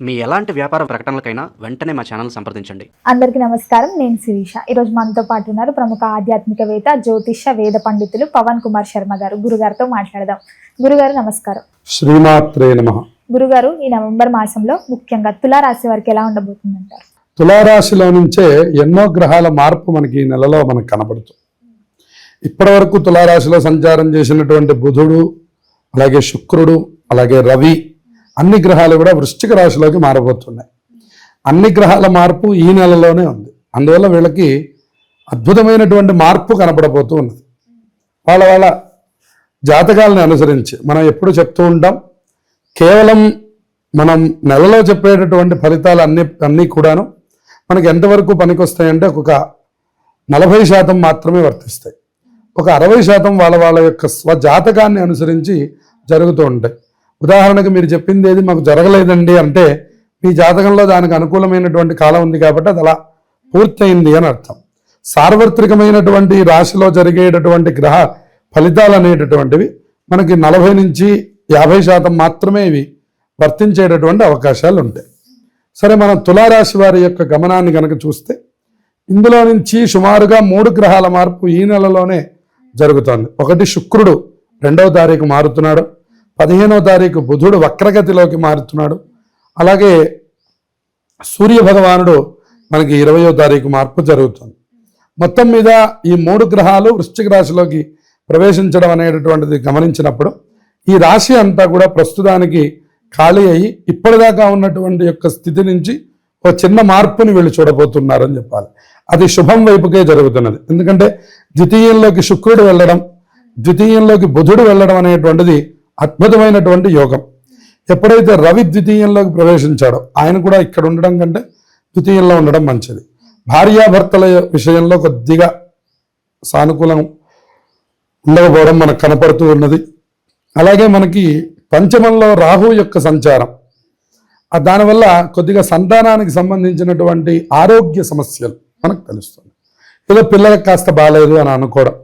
మీ ఎలాంటి వ్యాపార ప్రకటనలకైనా వెంటనే మా ఛానల్ సంప్రదించండి. అందరికీ నమస్కారం నేను శిరీష. ఈరోజు మనతో పాటు ఉన్నారు ప్రముఖ ఆధ్యాత్మికవేత్త జ్యోతిష వేద పండితులు పవన్ కుమార్ శర్మ గారు. గురుగారితో మాట్లాడదాం. గురుగారు నమస్కారం. శ్రీమాత్రే నమ. గురుగారు ఈ నవంబర్ మాసంలో ముఖ్యంగా తులారాశి వారికి ఎలా ఉండబోతుందంటారు? తులారాశిలో నుంచే ఎన్నో గ్రహాల మార్పు మనకి ఈ నెలలో మనకు కనబడుతుంది ఇప్పటి వరకు తులారాశిలో సంచారం చేసినటువంటి బుధుడు అలాగే శుక్రుడు అలాగే రవి అన్ని గ్రహాలు కూడా వృశ్చిక రాశిలోకి మారబోతున్నాయి. అన్ని గ్రహాల మార్పు ఈ నెలలోనే ఉంది. అందువల్ల వీళ్ళకి అద్భుతమైనటువంటి మార్పు కనపడబోతూ ఉన్నది. వాళ్ళ వాళ్ళ జాతకాలను అనుసరించి మనం ఎప్పుడు చెప్తూ ఉంటాం కేవలం మనం నెలలో చెప్పేటటువంటి ఫలితాలు అన్ని అన్నీ కూడాను మనకి ఎంతవరకు పనికొస్తాయంటే ఒక నలభై శాతం మాత్రమే వర్తిస్తాయి. ఒక అరవై శాతం వాళ్ళ వాళ్ళ యొక్క స్వజాతకాన్ని అనుసరించి జరుగుతూ ఉంటాయి. ఉదాహరణకు మీరు చెప్పింది ఏది మాకు జరగలేదండి అంటే మీ జాతకంలో దానికి అనుకూలమైనటువంటి కాలం ఉంది కాబట్టి అది అలా పూర్తయింది అని అర్థం. సార్వత్రికమైనటువంటి రాశిలో జరిగేటటువంటి గ్రహ ఫలితాలు అనేటటువంటివి మనకి నలభై నుంచి యాభై శాతం మాత్రమే ఇవి వర్తించేటటువంటి అవకాశాలు ఉంటాయి. సరే మనం తులారాశి వారి యొక్క గమనాన్ని కనుక చూస్తే ఇందులో నుంచి సుమారుగా మూడు గ్రహాల మార్పు ఈ నెలలోనే జరుగుతోంది. ఒకటి శుక్రుడు రెండవ తారీఖు మారుతున్నాడు. పదిహేనో తారీఖు బుధుడు వక్రగతిలోకి మారుతున్నాడు. అలాగే సూర్య భగవానుడు మనకి ఇరవయో తారీఖు మార్పు జరుగుతుంది. మొత్తం మీద ఈ మూడు గ్రహాలు వృశ్చిక రాశిలోకి ప్రవేశించడం అనేటటువంటిది గమనించినప్పుడు ఈ రాశి అంతా కూడా ప్రస్తుతానికి ఖాళీ అయ్యి ఇప్పటిదాకా ఉన్నటువంటి యొక్క స్థితి నుంచి ఒక చిన్న మార్పుని వీళ్ళు చూడబోతున్నారని చెప్పాలి. అది శుభం వైపుకే జరుగుతున్నది. ఎందుకంటే ద్వితీయంలోకి శుక్రుడు వెళ్ళడం ద్వితీయంలోకి బుధుడు వెళ్ళడం అనేటువంటిది అద్భుతమైనటువంటి యోగం. ఎప్పుడైతే రవి ద్వితీయంలోకి ప్రవేశించాడో ఆయన కూడా ఇక్కడ ఉండడం కంటే ద్వితీయంలో ఉండడం మంచిది. భార్యాభర్తల విషయంలో కొద్దిగా సానుకూలం ఉండకపోవడం మనకు కనపడుతూ ఉన్నది. అలాగే మనకి పంచమంలో రాహు యొక్క సంచారం. దానివల్ల కొద్దిగా సంతానానికి సంబంధించినటువంటి ఆరోగ్య సమస్యలు మనకు తెలుస్తుంది ఏదో పిల్లలకు కాస్త బాగాలేదు అని అనుకోవడం.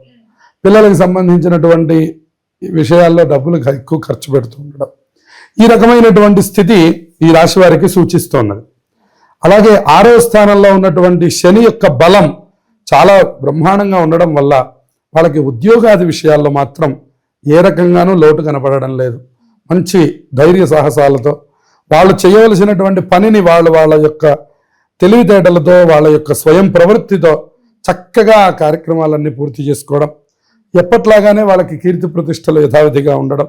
పిల్లలకు సంబంధించినటువంటి విషయాల్లో డబ్బులు ఎక్కువ ఖర్చు పెడుతూ ఉండడం. ఈ రకమైనటువంటి స్థితి ఈ రాశి వారికి సూచిస్తున్నది అలాగే ఆరో స్థానంలో ఉన్నటువంటి శని యొక్క బలం చాలా బ్రహ్మాండంగా ఉండడం వల్ల వాళ్ళకి ఉద్యోగాది విషయాల్లో మాత్రం ఏ రకంగానూ లోటు కనపడడం లేదు. మంచి ధైర్య సాహసాలతో వాళ్ళు చేయవలసినటువంటి పనిని వాళ్ళు వాళ్ళ యొక్క తెలివితేటలతో వాళ్ళ యొక్క స్వయం ప్రవృత్తితో చక్కగా ఆ కార్యక్రమాలన్నీ పూర్తి చేసుకోవడం ఎప్పట్లాగానే వాళ్ళకి కీర్తి ప్రతిష్టలు యథావిధిగా ఉండడం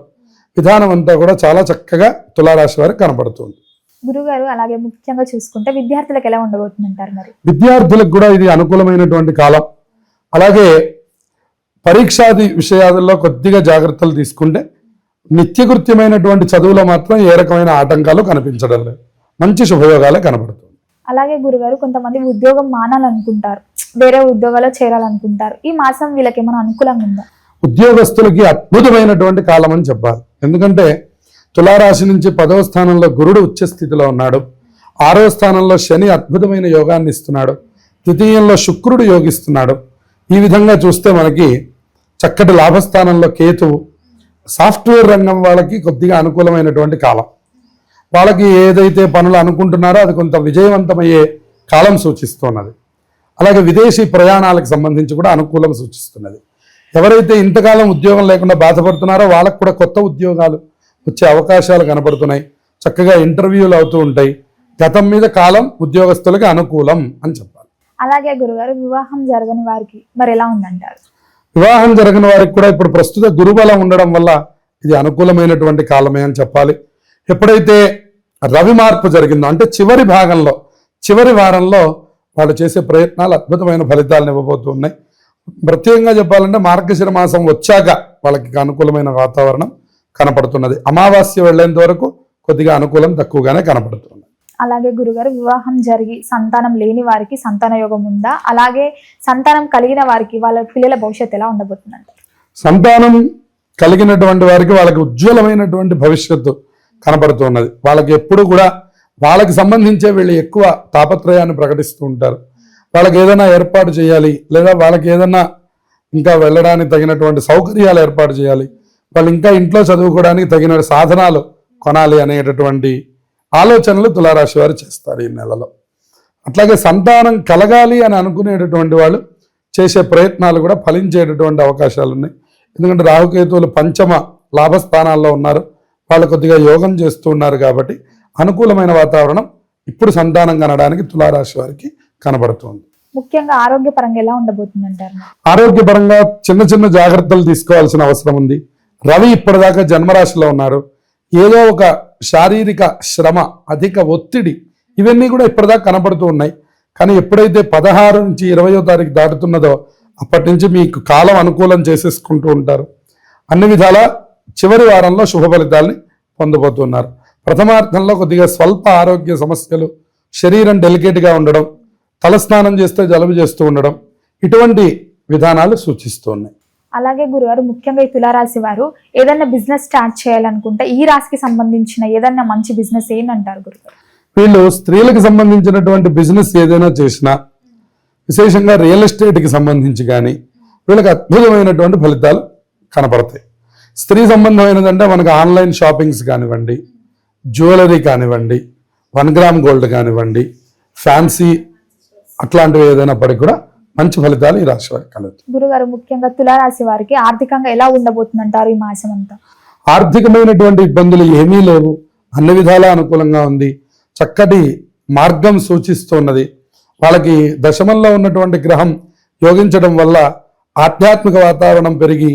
విధానం అంతా కూడా చాలా చక్కగా తులారాశి వారికి కనపడుతుంది. గురుగారు అలాగే ముఖ్యంగా చూసుకుంటే విద్యార్థులకు ఎలా ఉండబోతుందంటారు మరి? విద్యార్థులకు కూడా ఇది అనుకూలమైనటువంటి కాలం. అలాగే పరీక్షాది విషయాలలో కొద్దిగా జాగ్రత్తలు తీసుకుంటే నిత్యకృత్యమైనటువంటి చదువులో మాత్రం ఏ రకమైన ఆటంకాలు కనిపించడం లేదు. మంచి శుభయోగాలే కనబడుతుంది. అలాగే గురుగారు కొంతమంది ఉద్యోగం మానాలనుకుంటారు. వేరే ఉద్యోగాల్లో చేరాలనుకుంటారు. ఈ మాసం వీళ్ళకి ఏమైనా అనుకూలంగా ఉందా? ఉద్యోగస్తులకి అద్భుతమైనటువంటి కాలం అని చెప్పాలి. ఎందుకంటే తులారాశి నుంచి పదవ స్థానంలో గురుడు ఉచ్చ స్థితిలో ఉన్నాడు. ఆరో స్థానంలో శని అద్భుతమైన యోగాన్ని ఇస్తున్నాడు. ద్వితీయంలో శుక్రుడు యోగిస్తున్నాడు. ఈ విధంగా చూస్తే మనకి చక్కటి లాభస్థానంలో కేతువు సాఫ్ట్వేర్ రంగం వాళ్ళకి కొద్దిగా అనుకూలమైనటువంటి కాలం. వాళ్ళకి ఏదైతే పనులు అనుకుంటున్నారో అది కొంత విజయవంతమయ్యే కాలం సూచిస్తున్నది. అలాగే విదేశీ ప్రయాణాలకు సంబంధించి కూడా అనుకూలం సూచిస్తున్నది. ఎవరైతే ఇంతకాలం ఉద్యోగం లేకుండా బాధపడుతున్నారో వాళ్ళకు కూడా కొత్త ఉద్యోగాలు వచ్చే అవకాశాలు కనపడుతున్నాయి చక్కగా ఇంటర్వ్యూలు అవుతూ ఉంటాయి. గతం మీద కాలం ఉద్యోగస్తులకి అనుకూలం అని చెప్పాలి. అలాగే గురుగారు వివాహం జరగని వారికి మరి ఎలా ఉందంటారు? వివాహం జరగని వారికి కూడా ఇప్పుడు ప్రస్తుత గురుబలం ఉండడం వల్ల ఇది అనుకూలమైనటువంటి కాలమే అని చెప్పాలి. ఎప్పుడైతే రవి మార్పు జరిగిందో అంటే చివరి భాగంలో చివరి వారంలో వాళ్ళు చేసే ప్రయత్నాలు అద్భుతమైన ఫలితాలను ఇవ్వబోతున్నాయి. ప్రత్యేకంగా చెప్పాలంటే మార్గశిర మాసం వచ్చాక వాళ్ళకి అనుకూలమైన వాతావరణం కనపడుతున్నది. అమావాస్య వెళ్ళేంత వరకు కొద్దిగా అనుకూలం తక్కువగానే కనపడుతుంది అలాగే గురుగారు వివాహం జరిగి సంతానం లేని వారికి సంతాన యోగం ఉందా? అలాగే సంతానం కలిగిన వారికి వాళ్ళ పిల్లల భవిష్యత్తు ఎలా ఉండబోతుందంటారు సంతానం కలిగినటువంటి వారికి వాళ్ళకి ఉజ్వలమైనటువంటి భవిష్యత్తు కనపడుతున్నది. వాళ్ళకి ఎప్పుడు కూడా వాళ్ళకి సంబంధించే వీళ్ళు ఎక్కువ తాపత్రయాన్ని ప్రకటిస్తూ ఉంటారు. వాళ్ళకి ఏదైనా ఏర్పాటు చేయాలి లేదా వాళ్ళకి ఏదైనా ఇంకా వెళ్ళడానికి తగినటువంటి సౌకర్యాలు ఏర్పాటు చేయాలి వాళ్ళు ఇంకా ఇంట్లో చదువుకోవడానికి తగిన సాధనాలు కొనాలి అనేటటువంటి ఆలోచనలు తులారాశి వారు చేస్తారు ఈ నెలలో. అట్లాగే సంతానం కలగాలి అని అనుకునేటటువంటి వాళ్ళు చేసే ప్రయత్నాలు కూడా ఫలించేటటువంటి అవకాశాలు ఉన్నాయి. ఎందుకంటే రాహుకేతువులు పంచమ లాభస్థానాల్లో ఉన్నారు. వాళ్ళు కొద్దిగా యోగం చేస్తూ ఉన్నారు కాబట్టి అనుకూలమైన వాతావరణం ఇప్పుడు సంతానం కనడానికి తులారాశి వారికి కనబడుతుంది. ముఖ్యంగా ఆరోగ్యపరంగా ఎలా ఉండబోతుంది అంటారు ఆరోగ్యపరంగా చిన్న చిన్న జాగ్రత్తలు తీసుకోవాల్సిన అవసరం ఉంది. రవి ఇప్పటిదాకా జన్మరాశిలో ఉన్నారు. ఏదో ఒక శారీరక శ్రమ అధిక ఒత్తిడి ఇవన్నీ కూడా ఇప్పటిదాకా కనబడుతూ ఉన్నాయి. కానీ ఎప్పుడైతే పదహారు నుంచి ఇరవయో తారీఖు దాటుతున్నదో అప్పటి నుంచి మీకు కాలం అనుకూలం చేసేసుకుంటూ ఉంటారు. అన్ని విధాల చివరి వారంలో శుభ ఫలితాల్ని పొందబోతున్నారు. ప్రథమార్థంలో కొద్దిగా స్వల్ప ఆరోగ్య సమస్యలు శరీరం డెలికేట్గా ఉండడం తలస్నానం చేస్తే జలుబు చేస్తూ ఉండడం ఇటువంటి విధానాలు సూచిస్తూ ఉన్నాయి అలాగే గురుగారు ముఖ్యంగా ఈ తులారాశి వారు ఏదైనా బిజినెస్ స్టార్ట్ చేయాలనుకుంటే ఈ రాశికి సంబంధించిన ఏదైనా మంచి బిజినెస్ ఏంటంటారు గురుగారు? వీళ్ళు స్త్రీలకు సంబంధించినటువంటి బిజినెస్ ఏదైనా చేసినా విశేషంగా రియల్ ఎస్టేట్కి సంబంధించి కానీ వీళ్ళకి అద్భుతమైనటువంటి ఫలితాలు కనపడతాయి. స్త్రీ సంబంధమైనదంటే మనకు ఆన్లైన్ షాపింగ్స్ కానివ్వండి జ్యువెలరీ కానివ్వండి వన్ గ్రామ్ గోల్డ్ కానివ్వండి ఫ్యాన్సీ అట్లాంటివి ఏదైనా పడి కూడా మంచి ఫలితాలు ఈ రాశి వారికి కలుగుతాయి. గురుగారు ముఖ్యంగా తులారాశి వారికి ఆర్థికంగా ఎలా ఉండబోతుంది అంటారు ఈ మాసం అంతా? ఆర్థికమైనటువంటి ఇబ్బందులు ఏమీ లేవు. అన్ని విధాలా అనుకూలంగా ఉంది. చక్కటి మార్గం సూచిస్తున్నది. వాళ్ళకి దశమంలో ఉన్నటువంటి గ్రహం యోగించడం వల్ల ఆధ్యాత్మిక వాతావరణం పెరిగి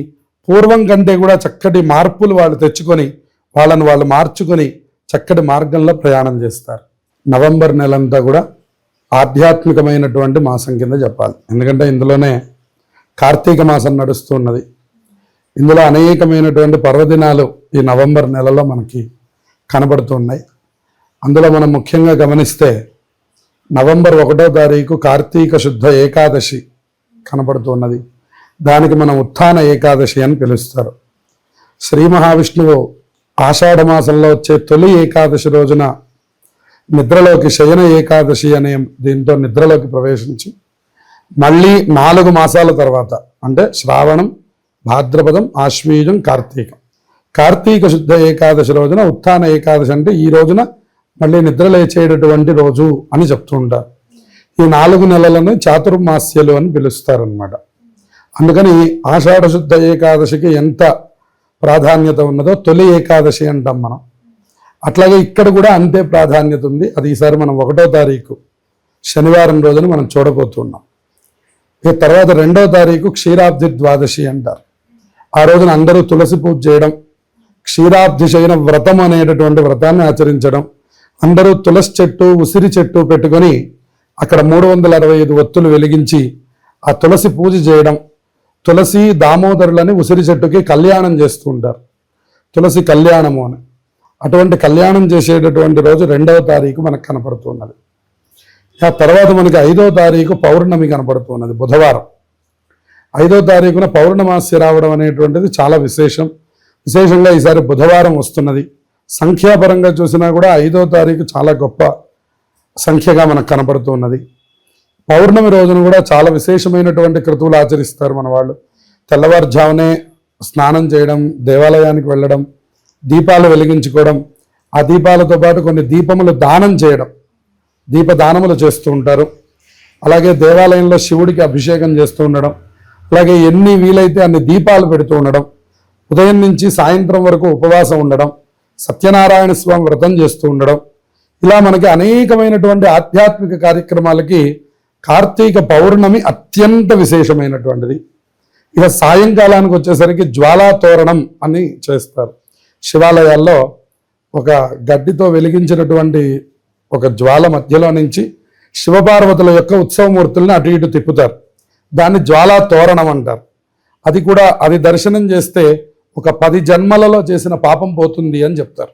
పూర్వం కంటే కూడా చక్కటి మార్పులు వాళ్ళు తెచ్చుకొని వాళ్ళని వాళ్ళు మార్చుకొని చక్కటి మార్గంలో ప్రయాణం చేస్తారు. నవంబర్ నెలంతా కూడా ఆధ్యాత్మికమైనటువంటి మాసం కింద చెప్పాలి ఎందుకంటే ఇందులోనే కార్తీక మాసం నడుస్తున్నది ఇందులో అనేకమైనటువంటి పర్వదినాలు ఈ నవంబర్ నెలలో మనకి కనబడుతున్నాయి అందులో మనం ముఖ్యంగా గమనిస్తే నవంబర్ ఒకటో తారీఖు కార్తీక శుద్ధ ఏకాదశి కనబడుతున్నది దానికి మనం ఉత్థాన ఏకాదశి అని పిలుస్తారు. శ్రీ మహావిష్ణువు ఆషాఢ మాసంలో వచ్చే తొలి ఏకాదశి రోజున నిద్రలోకి శయన ఏకాదశి అనే దీంతో నిద్రలోకి ప్రవేశించి మళ్ళీ నాలుగు మాసాల తర్వాత అంటే శ్రావణం భాద్రపదం ఆశ్వీజం కార్తీకం. కార్తీక శుద్ధ ఏకాదశి రోజున ఉత్థాన ఏకాదశి అంటే ఈ రోజున మళ్ళీ నిద్ర లేచేటటువంటి రోజు అని చెప్తూ ఉంటారు. ఈ నాలుగు నెలలను చాతుర్మాస్యలు అని పిలుస్తారనమాట అందుకని ఆషాఢ శుద్ధ ఏకాదశికి ఎంత ప్రాధాన్యత ఉన్నదో తొలి ఏకాదశి అంటాం మనం. అట్లాగే ఇక్కడ కూడా అంతే ప్రాధాన్యత ఉంది. అది ఈసారి మనం ఒకటో తారీఖు శనివారం రోజున మనం చూడబోతున్నాం. ఇక తర్వాత రెండో తారీఖు క్షీరాబ్ది ద్వాదశి అంటారు. ఆ రోజున అందరూ తులసి పూజ చేయడం క్షీరాబ్ది శయన వ్రతం అనేటటువంటి వ్రతాన్ని ఆచరించడం అందరూ తులసి చెట్టు ఉసిరి చెట్టు పెట్టుకొని అక్కడ మూడు వందల అరవై ఐదు ఒత్తులు వెలిగించి ఆ తులసి పూజ చేయడం తులసి దామోదరులని ఉసిరి చెట్టుకి కళ్యాణం చేస్తూ ఉంటారు తులసి కళ్యాణము అని. అటువంటి కళ్యాణం చేసేటటువంటి రోజు రెండవ తారీఖు మనకు కనపడుతున్నది. ఆ తర్వాత మనకి ఐదో తారీఖు పౌర్ణమి కనపడుతున్నది బుధవారం. ఐదో తారీఖున పౌర్ణమాసి రావడం అనేటువంటిది చాలా విశేషం. విశేషంగా ఈసారి బుధవారం వస్తున్నది. సంఖ్యాపరంగా చూసినా కూడా ఐదో తారీఖు చాలా గొప్ప సంఖ్యగా మనకు కనపడుతున్నది. పౌర్ణమి రోజున కూడా చాలా విశేషమైనటువంటి క్రతువులు ఆచరిస్తారు మన వాళ్ళు. తెల్లవారుజామునే స్నానం చేయడం దేవాలయానికి వెళ్ళడం దీపాలు వెలిగించుకోవడం ఆ దీపాలతో పాటు కొన్ని దీపములు దానం చేయడం దీపదానములు చేస్తూ ఉంటారు. అలాగే దేవాలయంలో శివుడికి అభిషేకం చేస్తూ ఉండడం అలాగే ఎన్ని వీలైతే అన్ని దీపాలు పెడుతూ ఉండడం ఉదయం నుంచి సాయంత్రం వరకు ఉపవాసం ఉండడం సత్యనారాయణ స్వామి వ్రతం చేస్తూ ఉండడం ఇలా మనకి అనేకమైనటువంటి ఆధ్యాత్మిక కార్యక్రమాలకి కార్తీక పౌర్ణమి అత్యంత విశేషమైనటువంటిది. ఇక సాయంకాలానికి వచ్చేసరికి జ్వాలా తోరణం అని చేస్తారు. శివాలయాల్లో ఒక గడ్డితో వెలిగించినటువంటి ఒక జ్వాల మధ్యలో నుంచి శివపార్వతుల యొక్క ఉత్సవమూర్తుల్ని అటు ఇటు తిప్పుతారు. దాన్ని జ్వాలా తోరణం అంటారు. అది కూడా అది దర్శనం చేస్తే ఒక పది జన్మలలో చేసిన పాపం పోతుంది అని చెప్తారు.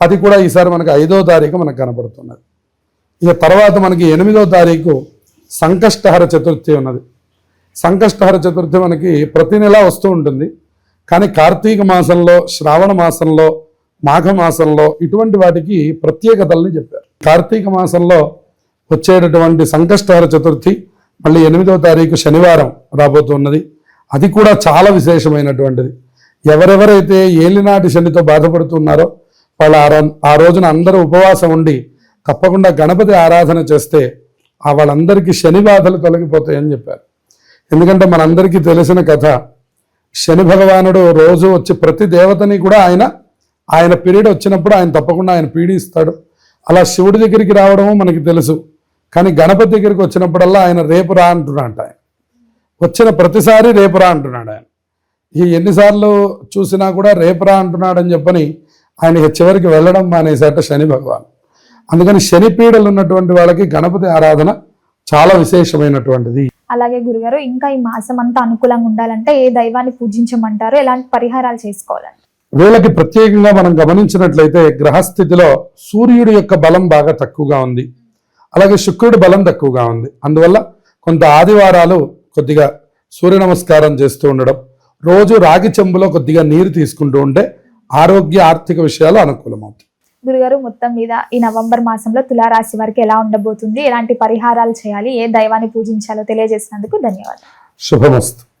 అది కూడా ఈసారి మనకి ఐదో తారీఖు మనకు కనపడుతున్నది ఇక తర్వాత మనకి ఎనిమిదో తారీఖు సంకష్టహర చతుర్థి ఉన్నది. సంకష్టహర చతుర్థి మనకి ప్రతి నెల వస్తూ ఉంటుంది. కానీ కార్తీక మాసంలో శ్రావణ మాసంలో మాఘ మాసంలో ఇటువంటి వాటికి ప్రత్యేకతల్ని చెప్పారు. కార్తీక మాసంలో వచ్చేటటువంటి సంకష్టహర చతుర్థి మళ్ళీ ఎనిమిదో తారీఖు శనివారం రాబోతున్నది. అది కూడా చాలా విశేషమైనటువంటిది. ఎవరెవరైతే ఏలినాటి శనితో బాధపడుతున్నారో వాళ్ళ ఆ రం- ఆ రోజున అందరూ ఉపవాసం ఉండి తప్పకుండా గణపతి ఆరాధన చేస్తే వాళ్ళందరికీ శని బాధలు తొలగిపోతాయని చెప్పారు. ఎందుకంటే మనందరికీ తెలిసిన కథ శని భగవానుడు రోజు వచ్చి ప్రతి దేవతని కూడా ఆయన ఆయన పీరియడ్ వచ్చినప్పుడు ఆయన తప్పకుండా ఆయన పీడిస్తాడు. అలా శివుడి దగ్గరికి రావడము మనకి తెలుసు. కానీ గణపతి దగ్గరికి వచ్చినప్పుడల్లా ఆయన రేపు రా అంటున్నాడు ఆయన. వచ్చిన ప్రతిసారి రేపు రా అంటున్నాడు ఆయన. ఈ ఎన్నిసార్లు చూసినా కూడా రేపు రా అంటున్నాడని చెప్పని ఆయన చివరికి వెళ్ళడం మానేసేట శని భగవాన్. అందుకని శని పీడలు ఉన్నటువంటి వాళ్ళకి గణపతి ఆరాధన చాలా విశేషమైనటువంటిది. అలాగే గురుగారు ఇంకా ఈ మాసం అంతా అనుకూలంగా ఉండాలంటే ఏ దైవాన్ని పూజించమంటారు? ఎలాంటి పరిహారాలు చేసుకోవాలండి వీళ్ళకి ప్రత్యేకంగా మనం గమనించినట్లయితే గ్రహస్థితిలో సూర్యుడి యొక్క బలం బాగా తక్కువగా ఉంది. అలాగే శుక్రుడి బలం తక్కువగా ఉంది. అందువల్ల కొంత ఆదివారాలు కొద్దిగా సూర్య నమస్కారం చేస్తూ ఉండడం రోజు రాగి చెంబులో కొద్దిగా నీరు తీసుకుంటూ ఉంటే ఆరోగ్య ఆర్థిక విషయాలు అనుకూలమవుతాయి. గురుగారు మొత్తం మీద ఈ నవంబర్ మాసంలో తులారాశి వారికి ఎలా ఉండబోతుంది? ఎలాంటి పరిహారాలు చేయాలి? ఏ దైవాన్ని పూజించాలో తెలియజేసినందుకు ధన్యవాదాలు. శుభమస్తు.